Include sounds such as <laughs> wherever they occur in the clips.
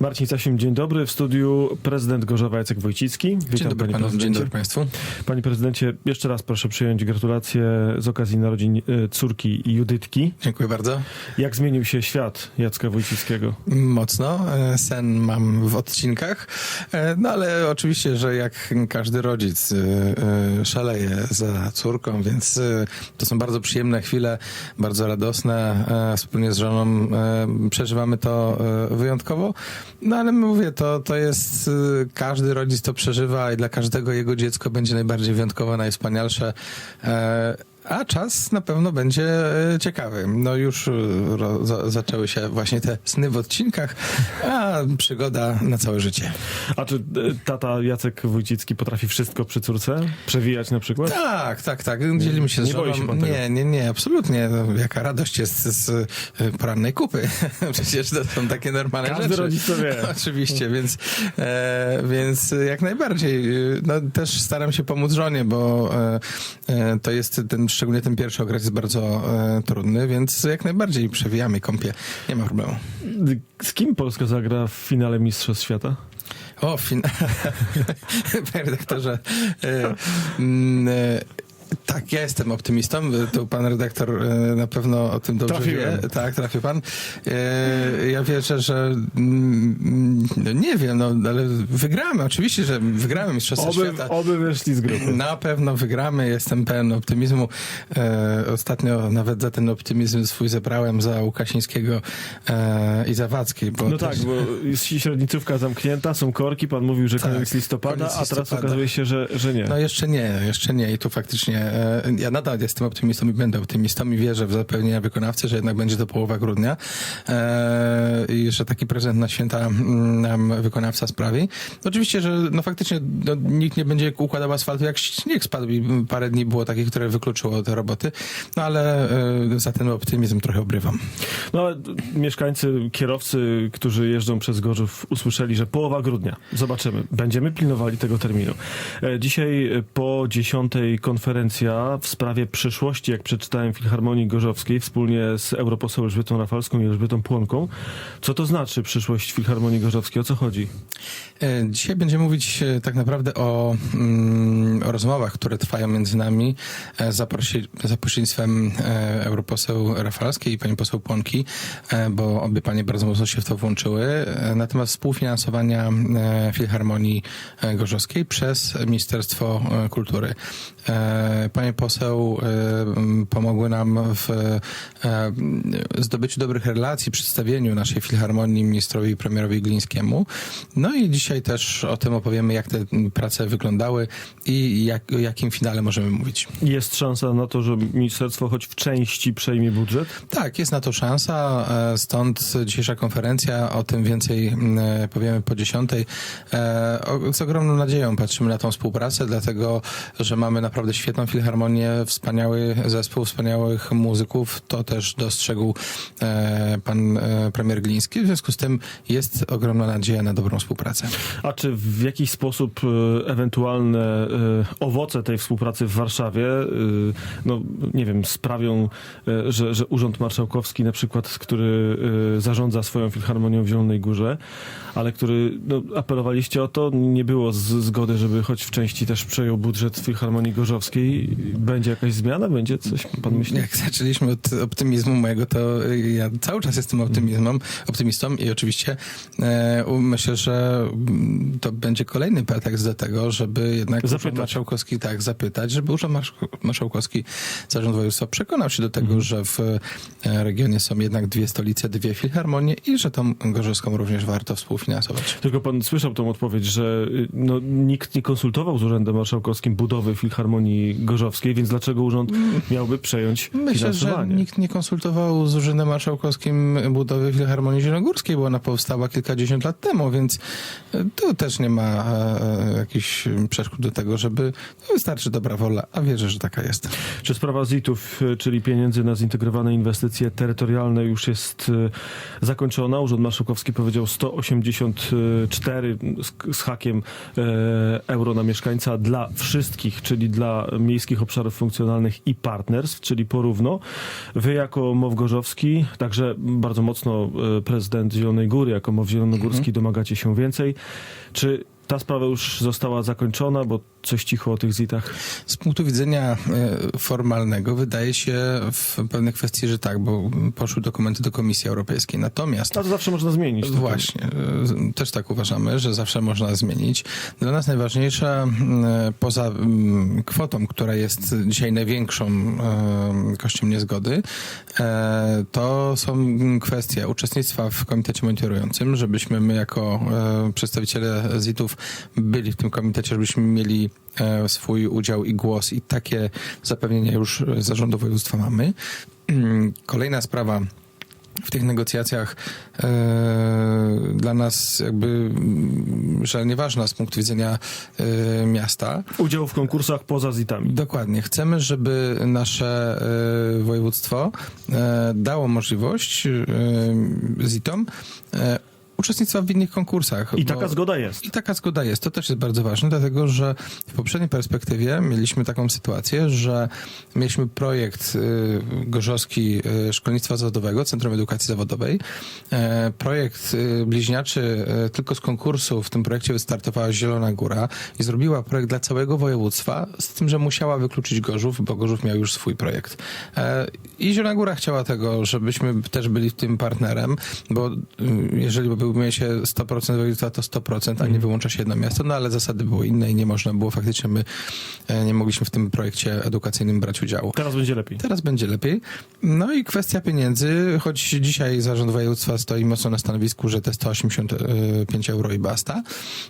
Marcin Sasim, dzień dobry. W studiu prezydent Gorzowa Jacek Wojcicki. Witam, Dzień dobry panu, dzień dobry państwu. Panie prezydencie, jeszcze raz proszę przyjąć gratulacje z okazji narodzin e, córki Judytki. Dziękuję bardzo. Jak zmienił się świat Jacka Wojcickiego? Mocno. E, Sen mam w odcinkach. E, No ale oczywiście, że jak każdy rodzic e, szaleje za córką, więc to są bardzo przyjemne chwile, bardzo radosne. Wspólnie z żoną przeżywamy to wyjątkowo. No ale mówię, to, to jest, e, każdy rodzic to przeżywa i dla każdego jego dziecko będzie najbardziej wyjątkowe, najwspanialsze. A czas na pewno będzie e, ciekawy. No już e, zaczęły się właśnie te sny w odcinkach, a przygoda na całe życie. A czy e, tata Jacek Wojcicki potrafi wszystko przy córce? Przewijać na przykład? Tak, tak, tak. Dzielimy się z Nie żoną. się pan tego? nie, nie, nie, absolutnie. No, Jaka radość jest z porannej kupy. <laughs> Przecież to są takie normalne Każdy rzeczy. rodzic to wie. <laughs> Oczywiście, więc, e, więc jak najbardziej. No, też staram się pomóc żonie, bo e, e, to jest ten, szczególnie ten pierwszy okres jest bardzo e, trudny, więc jak najbardziej przewijamy kąpie. Nie ma problemu. Z kim Polska zagra w finale Mistrzostw Świata? O, fin... <laughs> Panie redaktorze, e, tak, ja jestem optymistą. To pan redaktor e, na pewno o tym dobrze Trafiłem. wie. Tak, trafił pan. E, ja wierzę, że mm, no nie wiem, no ale wygramy. Oczywiście, że wygramy Mistrzostwa Oby, Świata. oby wyszli z grupy. Na pewno wygramy, jestem pełen optymizmu. E, ostatnio nawet za ten optymizm swój zebrałem za Łukasińskiego i Zawadzki. No też- tak, bo jest średnicówka zamknięta, są korki, pan mówił, że Tak, koniec listopada, koniec a teraz okazuje się, że, że nie. No jeszcze nie, jeszcze nie i tu faktycznie e, ja nadal jestem optymistą i będę optymistą i wierzę w zapewnienia wykonawcy, że jednak będzie to połowa grudnia e, i że taki prezent na święta mm, nam wykonawca sprawi. Oczywiście, że no faktycznie no, nikt nie będzie układał asfaltu jak śnieg spadł i parę dni było takich, które wykluczyło te roboty, no ale e, za ten optymizm trochę obrywam. No, ale mieszkańcy, kierowcy, którzy jeżdżą przez Gorzów, usłyszeli, że połowa grudnia. Zobaczymy. Będziemy pilnowali tego terminu. Dzisiaj po dziesiątej konferencja w sprawie przyszłości, jak przeczytałem, Filharmonii Gorzowskiej wspólnie z europoseł Elżbietą Rafalską i Elżbietą Płonką. Co to znaczy przyszłość Filharmonii Gorzowskiej? O co chodzi? E, Dzisiaj będziemy mówić e, tak naprawdę o, mm, o rozmowach, które trwają między nami e, za, prosi, za pośrednictwem europoseł Rafalskiej i pani poseł Płonki, bo obie panie bardzo mocno się w to włączyły, na temat współfinansowania Filharmonii Gorzowskiej przez Ministerstwo Kultury. E, Panie poseł e, pomogły nam w e, m, zdobyciu dobrych relacji, przedstawieniu naszej Filharmonii ministrowi premierowi Glińskiemu. No i dzisiaj też o tym opowiemy, jak te prace wyglądały i jak, o jakim finale możemy mówić. Jest szansa na to, że ministerstwo choć w części przejmie budżet? Tak, jest na to szansa, e, stąd dzisiejsza konferencja, o tym więcej e, powiemy po dziesiątej. E, Z ogromną nadzieją patrzymy na tą współpracę, dlatego, że mamy naprawdę świetną filharmonię, wspaniały zespół, wspaniałych muzyków. To też dostrzegł e, pan e, premier Gliński, w związku z tym jest ogromna nadzieja na dobrą współpracę. A czy w jakiś sposób e, ewentualne owoce tej współpracy w Warszawie, no nie wiem, sprawią, że, że Urząd Marszałkowski na przykład, który zarządza swoją filharmonią w Zielonej Górze, ale który, no apelowaliście o to, nie było zgody, żeby choć w części też przejął budżet Filharmonii Gorzowskiej. Będzie jakaś zmiana? Będzie coś, pan myśli? Jak zaczęliśmy od optymizmu mojego, to ja cały czas jestem optymizmem, optymistą i oczywiście e, myślę, że to będzie kolejny pretekst do tego, żeby jednak Zapytać. Urząd Marszałkowski tak zapytać, żeby Urząd Marsz- Marszałkowski, Zarząd Województwa przekonał się do tego, że w e, regionie są jednak dwie stolice, dwie filharmonie i że tą gorzowską również warto współfinansować. Tylko pan słyszał tą odpowiedź, że y, no, nikt nie konsultował z Urzędem Marszałkowskim budowy Filharmonii Gorzowskiej, więc dlaczego urząd miałby przejąć Myślę, że nikt nie konsultował z Urzędem Marszałkowskim budowy Filharmonii Zielonogórskiej, bo ona powstała kilkadziesiąt lat temu, więc e, tu też nie ma e, jakichś przeszkód do tego, żeby no, wystarczy dobra wola, a wierzę, że taka jest. Czy sprawa ZIT-ów, czyli pieniędzy na zintegrowane inwestycje terytorialne już jest zakończona? Urząd Marszałkowski powiedział 184 z, z hakiem e, euro na mieszkańca dla wszystkich, czyli dla miejskich obszarów funkcjonalnych i partnerstw, czyli porówno. Wy jako MOW Gorzowski, także bardzo mocno e, prezydent Zielonej Góry, jako MOW Zielonogórski domagacie się więcej. Czy ta sprawa już została zakończona, bo coś cicho o tych zitach? Z punktu widzenia e, formalnego wydaje się w pewnej kwestii, że tak, bo poszły dokumenty do Komisji Europejskiej. Natomiast A to zawsze można zmienić. Właśnie, e, też tak uważamy, że zawsze można zmienić. Dla nas najważniejsza, m, poza kwotą, która jest dzisiaj największą e, kością niezgody, to są kwestie uczestnictwa w komitecie monitorującym, żebyśmy my jako przedstawiciele ZIT-ów byli w tym komitecie, żebyśmy mieli e, swój udział i głos i takie zapewnienia już zarządu województwa mamy. Kolejna sprawa w tych negocjacjach e, dla nas jakby mm, szalenie ważna z punktu widzenia e, miasta. Udział w konkursach poza zitami. Dokładnie. Chcemy, żeby nasze e, województwo e, dało możliwość e, ZIT-om e, uczestnictwa w innych konkursach. I taka zgoda jest. i taka zgoda jest. To też jest bardzo ważne, dlatego że w poprzedniej perspektywie mieliśmy taką sytuację, że mieliśmy projekt y, Gorzowski y, Szkolnictwa Zawodowego, Centrum Edukacji Zawodowej. E, projekt y, bliźniaczy tylko z konkursu w tym projekcie wystartowała Zielona Góra i zrobiła projekt dla całego województwa, z tym, że musiała wykluczyć Gorzów, bo Gorzów miał już swój projekt. E, I Zielona Góra chciała tego, żebyśmy też byli w tym partnerem, bo jeżeli by miało się 100% województwa, to 100%, a nie wyłącza się jedno miasto, no ale zasady były inne i nie można było, faktycznie my e, nie mogliśmy w tym projekcie edukacyjnym brać udziału. Teraz będzie lepiej. Teraz będzie lepiej. No i kwestia pieniędzy, choć dzisiaj zarząd województwa stoi mocno na stanowisku, że te 185 euro i basta,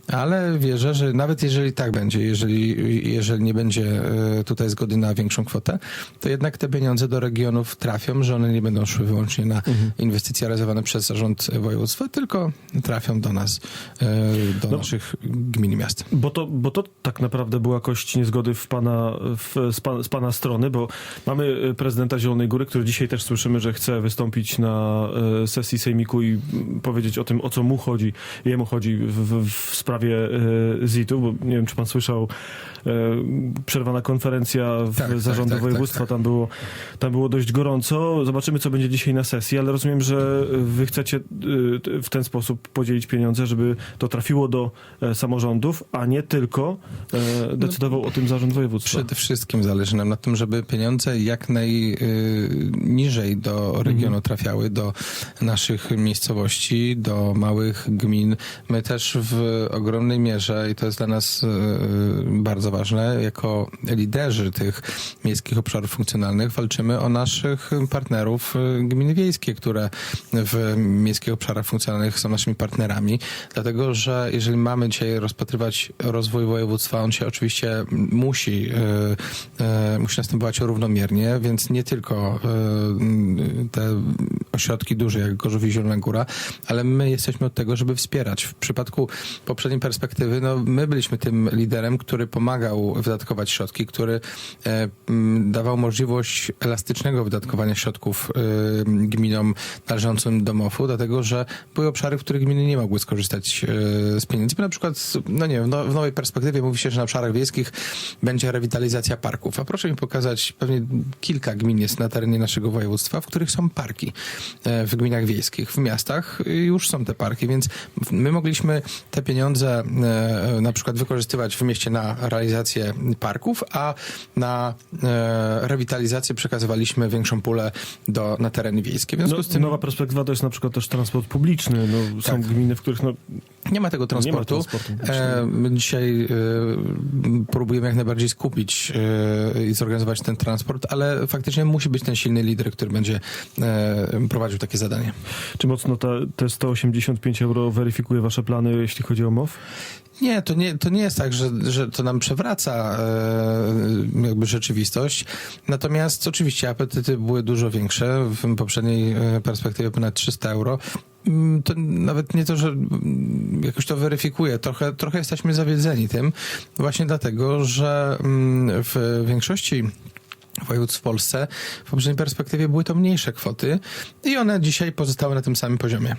ale wierzę, że nawet jeżeli tak będzie, jeżeli, jeżeli nie będzie e, tutaj zgody na większą kwotę, to jednak te pieniądze do regionów trafią, że one nie będą szły wyłącznie na inwestycje realizowane przez zarząd województwa, tylko trafią do nas, e, do No. naszych gmin i miast. Bo to, bo to tak naprawdę była kość niezgody w pana, w, z, pan, z pana strony, bo mamy e, prezydenta Zielonej Góry, który dzisiaj też słyszymy, że chce wystąpić na e, sesji sejmiku i powiedzieć o tym, o co mu chodzi, jemu chodzi w, w, w sprawie ZIT-u, bo nie wiem, czy pan słyszał, przerwana konferencja w Tak, tak, zarządu tak, tak, województwa, tak. Tam, było, tam było dość gorąco. Zobaczymy, co będzie dzisiaj na sesji, ale rozumiem, że wy chcecie w ten sposób podzielić pieniądze, żeby to trafiło do e, samorządów, a nie tylko e, decydował o tym zarząd województwa. Przede wszystkim zależy nam na tym, żeby pieniądze jak najniżej do regionu trafiały, do naszych miejscowości, do małych gmin. My też w ogromnej mierze, i to jest dla nas bardzo ważne, jako liderzy tych miejskich obszarów funkcjonalnych walczymy o naszych partnerów gminy wiejskie, które w miejskich obszarach funkcjonalnych są naszymi partnerami, dlatego że jeżeli mamy dzisiaj rozpatrywać rozwój województwa, on się oczywiście musi, e, e, musi następować równomiernie, więc nie tylko e, te ośrodki duże jak Gorzów i Zielona Góra, ale my jesteśmy od tego, żeby wspierać. W przypadku poprzedniej perspektywy, no my byliśmy tym liderem, który pomagał wydatkować środki, który e, dawał możliwość elastycznego wydatkowania środków e, gminom należącym do MOF-u, dlatego że były obszary, w których gminy nie mogły skorzystać e, z pieniędzy. Na przykład, no nie no, w nowej perspektywie mówi się, że na obszarach wiejskich będzie rewitalizacja parków. A proszę mi pokazać, pewnie kilka gmin jest na terenie naszego województwa, w których są parki w gminach wiejskich. W miastach y, już są te parki, więc my mogliśmy te pieniądze e, na przykład wykorzystywać w mieście na realizację parków, a na e, rewitalizację przekazywaliśmy większą pulę do, na tereny wiejskie. W związku No, z tym Nowa perspektywa to jest na przykład też transport publiczny. No, Są Tak. gminy, w których no, Nie ma tego transportu. transportu publicznego. e, my dzisiaj e, próbujemy jak najbardziej skupić e, i zorganizować ten transport, ale faktycznie musi być ten silny lider, który będzie e, prowadził takie zadanie. czy mocno ta, te 185 euro weryfikuje wasze plany, jeśli chodzi o MOW? Nie, to nie, to nie jest tak, że, że to nam przewraca e, jakby rzeczywistość. Natomiast oczywiście apetyty były dużo większe. W poprzedniej e, perspektywie ponad 300 euro. Mm, To nawet nie to, że mm, jakoś to weryfikuje. Trochę, trochę jesteśmy zawiedzeni tym. Właśnie dlatego, że mm, w większości województw w Polsce w poprzedniej perspektywie były to mniejsze kwoty i one dzisiaj pozostały na tym samym poziomie.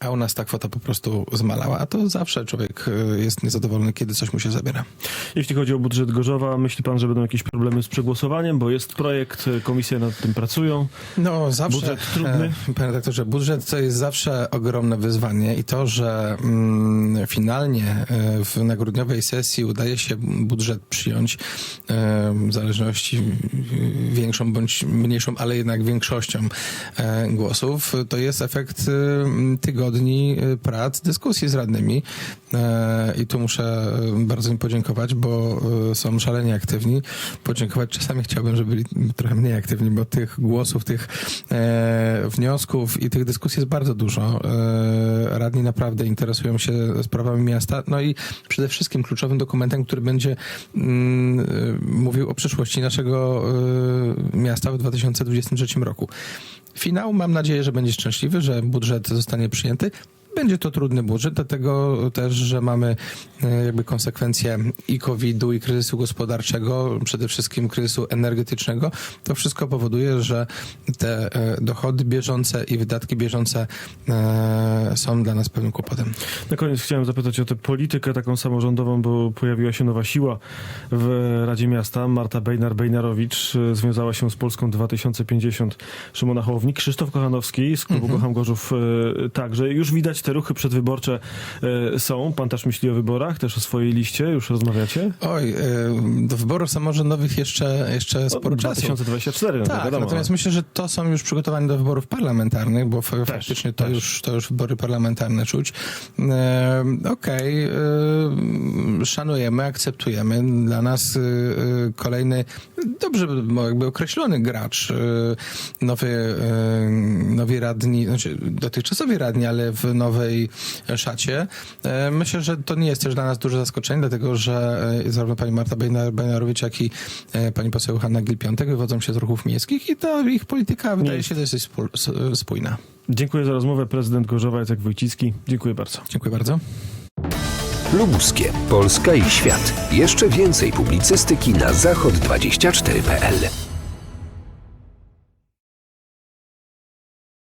A u nas ta kwota po prostu zmalała, a to zawsze człowiek y, jest niezadowolony, kiedy coś mu się zabiera. Jeśli chodzi o budżet Gorzowa, myśli pan, że będą jakieś problemy z przegłosowaniem, bo jest projekt, e, komisje nad tym pracują. No zawsze. Budżet trudny? E, Panie redaktorze, budżet to jest zawsze ogromne wyzwanie i to, że mm, finalnie e, w, na grudniowej sesji udaje się budżet przyjąć e, w zależności e, większą bądź mniejszą, ale jednak większością e, głosów, to jest efekt e, tygodni e, prac, dyskusji z radnymi e, i tu muszę e, bardzo im podziękować, bo e, są szalenie aktywni. Podziękować czasami chciałbym, żeby byli trochę mniej aktywni, bo tych głosów, tych e, wniosków i tych dyskusji jest bardzo dużo. E, radni naprawdę interesują się sprawami miasta, no i przede wszystkim kluczowym dokumentem, który będzie mm, mówił o przyszłości naszego miasta w 2023 roku. Finał mam nadzieję, że będzie szczęśliwy, że budżet zostanie przyjęty. Będzie to trudny budżet, dlatego też, że mamy e, jakby konsekwencje i COVID-u, i kryzysu gospodarczego, przede wszystkim kryzysu energetycznego. To wszystko powoduje, że te e, dochody bieżące i wydatki bieżące e, są dla nas pewnym kłopotem. Na koniec chciałem zapytać o tę politykę taką samorządową, bo pojawiła się nowa siła w Radzie Miasta. Marta Bejnar-Bejnarowicz związała się z Polską 2050 Szymona Hołowni. Krzysztof Kochanowski z klubu Kocham Gorzów także. Już widać te ruchy przedwyborcze e, są. Pan też myśli o wyborach, też o swojej liście. Już rozmawiacie? Oj, e, do wyborów samorządowych jeszcze, jeszcze sporo czasu. 2024, no to Tak, wiadomo. natomiast myślę, że to są już przygotowania do wyborów parlamentarnych, bo fa- faktycznie to, też. Już, to już wybory parlamentarne czuć. E, Okej, e, szanujemy, akceptujemy. Dla nas kolejny, dobrze jakby określony gracz, nowy, nowi radni, znaczy dotychczasowi radni, ale w nowej szacie. E, Myślę, że to nie jest też dla nas duże zaskoczenie, dlatego że e, zarówno pani Marta Bejnar- Bejnarowicz, jak i e, pani poseł Hanna Gil-Piątek wywodzą się z ruchów miejskich i ta ich polityka wydaje się dosyć spójna. Dziękuję za rozmowę. Prezydent Gorzowa Jacek Wojcicki. Dziękuję bardzo. Dziękuję bardzo. Lubuskie, Polska i świat. Jeszcze więcej publicystyki na zachod24.pl.